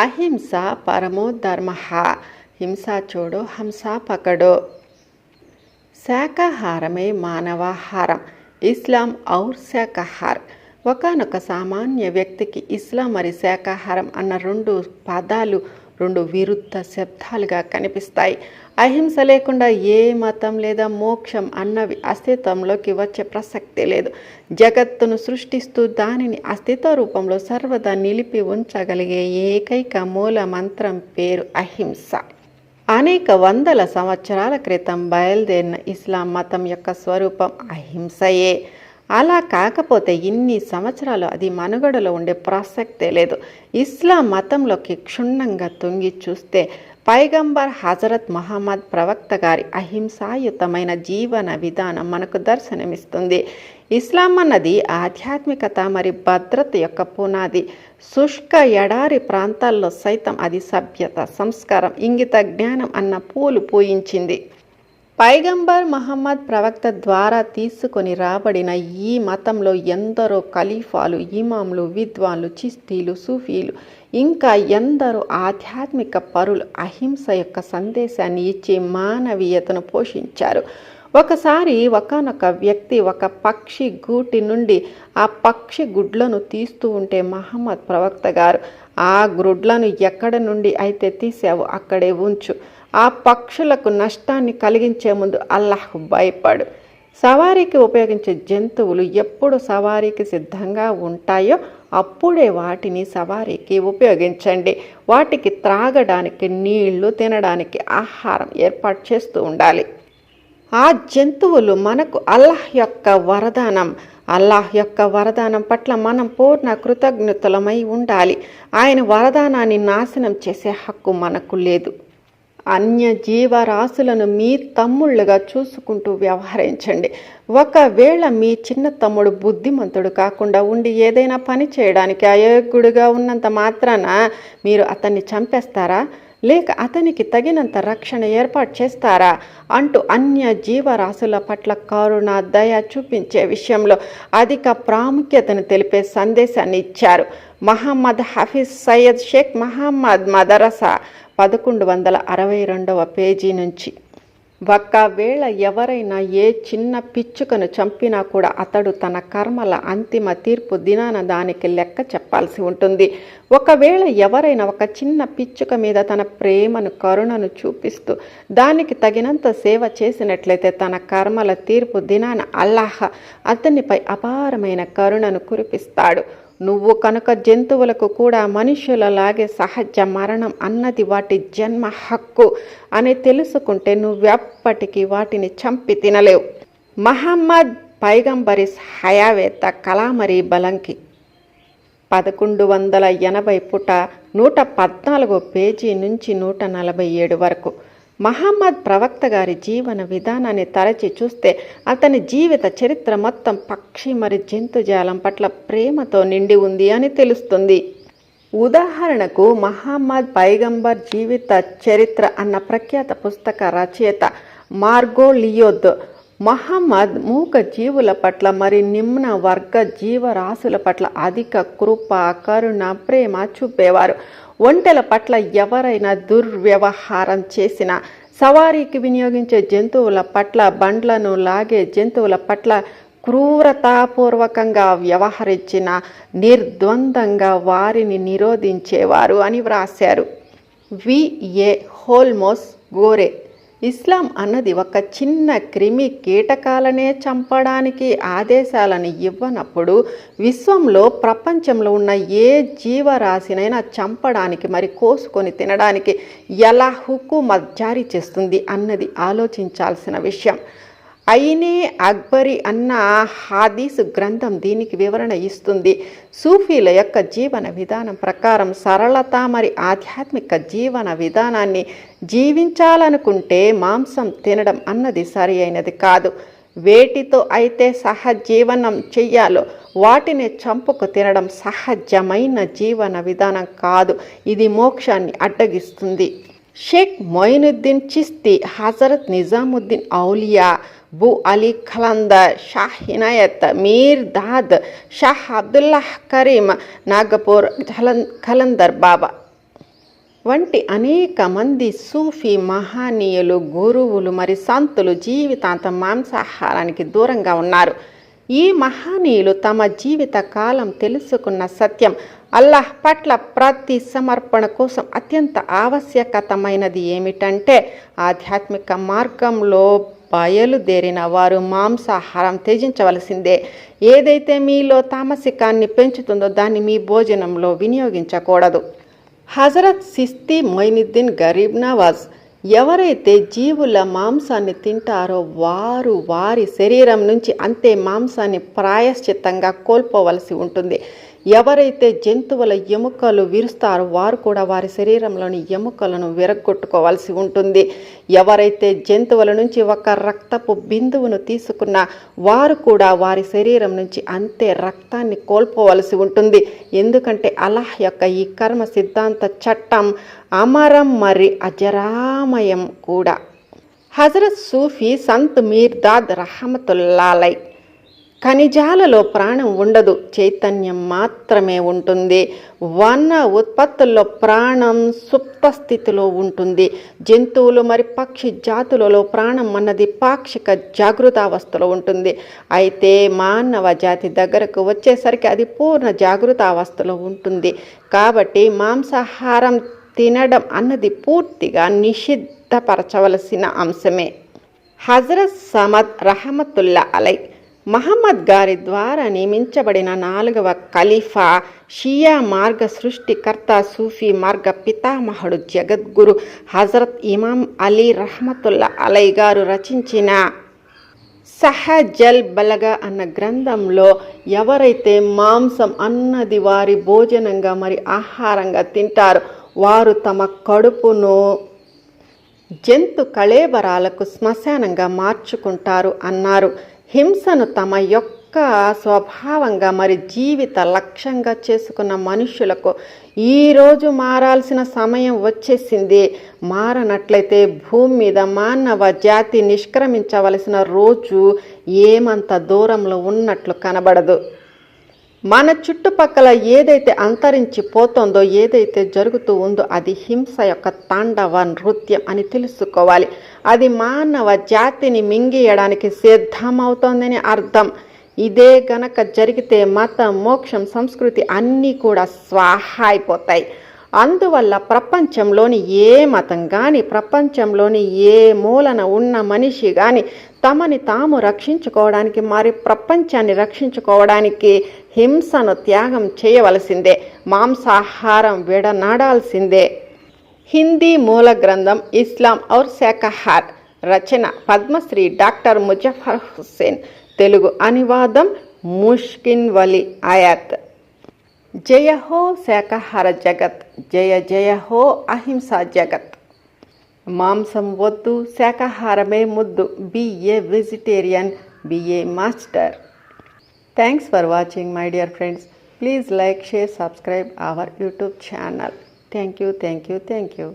అహింస పరమో ధర్మ. హింస చూడో హంస పకడో. శాకాహారమే మానవాహారం. ఇస్లాం ఔర్ శాకాహార్. ఒకనొక సామాన్య వ్యక్తికి ఇస్లాం మరి శాకాహారం అన్న రెండు పదాలు రెండు విరుద్ధ శబ్దాలుగా కనిపిస్తాయి. అహింస లేకుండా ఏ మతం లేదా మోక్షం అన్నవి అస్తిత్వంలోకి వచ్చే ప్రసక్తి లేదు. జగత్తును సృష్టిస్తూ దానిని అస్తిత్వ రూపంలో సర్వదా నిలిపి ఉంచగలిగే ఏకైక మూల మంత్రం పేరు అహింస. అనేక వందల సంవత్సరాల క్రితం బయలుదేరిన ఇస్లాం మతం యొక్క స్వరూపం అహింసయే. అలా కాకపోతే ఇన్ని సంవత్సరాలు అది మనుగడలో ఉండే ప్రసక్తే లేదు. ఇస్లాం మతంలోకి క్షుణ్ణంగా తొంగి చూస్తే పైగంబర్ హజరత్ మహమ్మద్ ప్రవక్త గారి అహింసాయుతమైన జీవన విధానం మనకు దర్శనమిస్తుంది. ఇస్లాం అన్నది ఆధ్యాత్మికత మరి భద్రత యొక్క పునాది. శుష్క ఎడారి ప్రాంతాల్లో సైతం అది సభ్యత సంస్కారం ఇంగిత జ్ఞానం అన్న పూలు పూయించింది. పైగంబర్ మహమ్మద్ ప్రవక్త ద్వారా తీసుకొని రాబడిన ఈ మతంలో ఎందరో ఖలీఫాలు ఇమాంలు విద్వాన్లు చిస్తీలు సూఫీలు ఇంకా ఎందరో ఆధ్యాత్మిక పరులు అహింస యొక్క సందేశాన్ని ఇచ్చి మానవీయతను పోషించారు. ఒకసారి ఒకనొక వ్యక్తి ఒక పక్షి గూటి నుండి ఆ పక్షి గుడ్లను తీస్తూ ఉంటే మహమ్మద్ ప్రవక్త గారు ఆ గుడ్లను ఎక్కడ నుండి అయితే తీసావో అక్కడే ఉంచు. ఆ పక్షులకు నష్టాన్ని కలిగించే ముందు అల్లాహ్ భయపడు. సవారీకి ఉపయోగించే జంతువులు ఎప్పుడు సవారీకి సిద్ధంగా ఉంటాయో అప్పుడే వాటిని సవారీకి ఉపయోగించండి. వాటికి త్రాగడానికి నీళ్ళు తినడానికి ఆహారం ఏర్పాటు చేస్తూ ఉండాలి. ఆ జంతువులు మనకు అల్లాహ్ యొక్క వరదానం. అల్లాహ్ యొక్క వరదానం పట్ల మనం పూర్ణ కృతజ్ఞతలమై ఉండాలి. ఆయన వరదానాన్ని నాశనం చేసే హక్కు మనకు లేదు. అన్య జీవరాశులను మీ తమ్ముళ్ళుగా చూసుకుంటూ వ్యవహరించండి. ఒకవేళ మీ చిన్న తమ్ముడు బుద్ధిమంతుడు కాకుండా ఉండి ఏదైనా పని చేయడానికి అయోగ్యుడిగా ఉన్నంత మాత్రాన మీరు అతన్ని చంపేస్తారా? లేక అతనికి తగినంత రక్షణ ఏర్పాటు చేస్తారా అంటూ అన్య జీవరాశుల పట్ల కరుణ దయ చూపించే విషయంలో అధిక ప్రాముఖ్యతను తెలిపే సందేశాన్ని ఇచ్చారు. మహమ్మద్ హఫీజ్ సయ్యద్ షేక్ మహమ్మద్ మదరసా పదకొండు వందల అరవై రెండవ పేజీ నుంచి. ఒకవేళ ఎవరైనా ఏ చిన్న పిచ్చుకను చంపినా కూడా అతడు తన కర్మల అంతిమ తీర్పు దినాన దానికి లెక్క చెప్పాల్సి ఉంటుంది. ఒకవేళ ఎవరైనా ఒక చిన్న పిచ్చుక మీద తన ప్రేమను కరుణను చూపిస్తూ దానికి తగినంత సేవ చేసినట్లయితే తన కర్మల తీర్పు దినాన అల్లాహ్ అతనిపై అపారమైన కరుణను కురిపిస్తాడు. నువ్వు కనుక జంతువులకు కూడా మనుషులలాగే సహజ మరణం అన్నది వాటి జన్మ హక్కు అని తెలుసుకుంటే నువ్వెప్పటికీ వాటిని చంపి తినలేవు. మహమ్మద్ పైగంబరిస్ హయావేత్త కలామరి బలంకి పదకొండు వందల ఎనభై పుట నూట పద్నాలుగో పేజీ నుంచి నూట నలభై ఏడు వరకు మహమ్మద్ ప్రవక్త గారి జీవన విధానాన్ని తరచి చూస్తే అతని జీవిత చరిత్ర మొత్తం పక్షి మరి జంతుజాలం పట్ల ప్రేమతో నిండి ఉంది అని తెలుస్తుంది. ఉదాహరణకు మహమ్మద్ పైగంబర్ జీవిత చరిత్ర అన్న ప్రఖ్యాత పుస్తక రచయిత మార్గో లియోద్ మహమ్మద్ మూక జీవుల పట్ల మరి నిమ్న వర్గ జీవరాశుల పట్ల అధిక కృప కరుణ ప్రేమ చూపేవారు. ఒంటెల పట్ల ఎవరైనా దుర్వ్యవహారం చేసినా సవారీకి వినియోగించే జంతువుల పట్ల బండ్లను లాగే జంతువుల పట్ల క్రూరతాపూర్వకంగా వ్యవహరించిన నిర్ద్వందంగా వారిని నిరోధించేవారు అని వ్రాశారు. విఏ హోల్మోస్ గోరే. ఇస్లాం అన్నది ఒక చిన్న క్రిమి కీటకాలనే చంపడానికి ఆదేశాలను ఇవ్వనప్పుడు విశ్వంలో ప్రపంచంలో ఉన్న ఏ జీవరాశినైనా చంపడానికి మరి కోసుకొని తినడానికి ఎలా హుకుమత్ జారీ చేస్తుంది అన్నది ఆలోచించాల్సిన విషయం. అయినే అక్బరి అన్న హాదీసు గ్రంథం దీనికి వివరణ ఇస్తుంది. సూఫీల యొక్క జీవన విధానం ప్రకారం సరళత మరి ఆధ్యాత్మిక జీవన విధానాన్ని జీవించాలనుకుంటే మాంసం తినడం అన్నది సరి అయినది కాదు. వేటితో అయితే సహజీవనం చెయ్యాలో వాటిని చంపుకు తినడం సహజమైన జీవన విధానం కాదు. ఇది మోక్షాన్ని అడ్డగిస్తుంది. షేక్ మొయినుద్దీన్ చిస్తి హజరత్ నిజాముద్దీన్ ఔలియా బు అలీ ఖలందర్ షాహ్ హినాయత్ మీర్ దాద్ షాహ్ అబ్దుల్లాహ్ కరీం నాగపూర్ ఖలందర్ బాబా వంటి అనేక మంది సూఫీ మహనీయులు గురువులు మరి సంతులు జీవితాంతం మాంసాహారానికి దూరంగా ఉన్నారు. ఈ మహనీయులు తమ జీవిత కాలం తెలుసుకున్న సత్యం అల్లాహ్ పట్ల ప్రతి సమర్పణ కోసం అత్యంత ఆవశ్యకతమైనది ఏమిటంటే ఆధ్యాత్మిక మార్గంలో బయలుదేరిన వారు మాంసాహారం త్యజించవలసిందే. ఏదైతే మీలో తామసికాన్ని పెంచుతుందో దాన్ని మీ భోజనంలో వినియోగించకూడదు. హజరత్ సిస్తి మొయినుద్దీన్ గరీబ్ నవాజ్ ఎవరైతే జీవుల మాంసాన్ని తింటారో వారు వారి శరీరం నుంచి అంతే మాంసాన్ని ప్రాయశ్చిత్తంగా కోల్పోవలసి ఉంటుంది. ఎవరైతే జంతువుల ఎముకలు విరుస్తారో వారు కూడా వారి శరీరంలోని ఎముకలను విరగొట్టుకోవాల్సి ఉంటుంది. ఎవరైతే జంతువుల నుంచి ఒక రక్తపు బిందువును తీసుకున్న వారు కూడా వారి శరీరం నుంచి అంతే రక్తాన్ని కోల్పోవలసి ఉంటుంది. ఎందుకంటే అల్లాహ్ యొక్క ఈ కర్మ సిద్ధాంత చట్టం అమరం మరి అజరామయం కూడా. హజరత్ సూఫీ సంత్ మీర్దాద్ రహమతుల్లాలై ఖనిజాలలో ప్రాణం ఉండదు చైతన్యం మాత్రమే ఉంటుంది. వన ఉత్పత్తుల్లో ప్రాణం సుప్త స్థితిలో ఉంటుంది. జంతువులు మరి పక్షి జాతులలో ప్రాణం అన్నది పాక్షిక జాగృతావస్థలో ఉంటుంది. అయితే మానవ జాతి దగ్గరకు వచ్చేసరికి అది పూర్ణ జాగృతావస్థలో ఉంటుంది. కాబట్టి మాంసాహారం తినడం అన్నది పూర్తిగా నిషిద్ధపరచవలసిన అంశమే. హజరత్ సమద్ రహమతుల్లా అలై మహమ్మద్ గారి ద్వారా నియమించబడిన నాలుగవ ఖలీఫా షియా మార్గ సృష్టికర్త సూఫీ మార్గ పితామహుడు జగద్గురు హజరత్ ఇమాం అలీ రహమతుల్లా అలై గారు రచించిన సహజల్ బలగా అన్న గ్రంథంలో ఎవరైతే మాంసం అన్నది వారి భోజనంగా మరి ఆహారంగా తింటారో వారు తమ కడుపును జంతు కళేబరాలకు శ్మశానంగా మార్చుకుంటారు అన్నారు. హింసను తమ యొక్క స్వభావంగా మరి జీవిత లక్ష్యంగా చేసుకున్న మనుషులకు ఈరోజు మారాల్సిన సమయం వచ్చేసింది. మారనట్లయితే భూమి మీద మానవ జాతి నిష్క్రమించవలసిన రోజు ఏమంత దూరంలో ఉన్నట్లు కనబడదు. మన చుట్టుపక్కల ఏదైతే అంతరించిపోతుందో ఏదైతే జరుగుతూ ఉందో అది హింస యొక్క తాండవ నృత్యం అని తెలుసుకోవాలి. అది మానవ జాతిని మింగేయడానికి సిద్ధమవుతోందని అర్థం. ఇదే గనక జరిగితే మతం మోక్షం సంస్కృతి అన్నీ కూడా స్వాహ అయిపోతాయి. అందువల్ల ప్రపంచంలోని ఏ మతం కానీ ప్రపంచంలోని ఏ మూలన ఉన్న మనిషి కానీ తమని తాము రక్షించుకోవడానికి మరి ప్రపంచాన్ని రక్షించుకోవడానికి హింసను త్యాగం చేయవలసిందే మాంసాహారం విడనాడాల్సిందే. హిందీ మూల గ్రంథం ఇస్లాం ఔర్ శాఖహార్. రచన పద్మశ్రీ డాక్టర్ ముజఫర్ హుస్సేన్. తెలుగు అనువాదం ముష్కిన్ వలి ఆయాత్ जय हो शाकाहार जगत, जय जय हो अहिंसा जगत। मांसम शाकाहार शाकाहारमे मुद्दु B A vegetarian B A master thanks for watching my dear friends please like share subscribe our YouTube channel thank you thank you thank you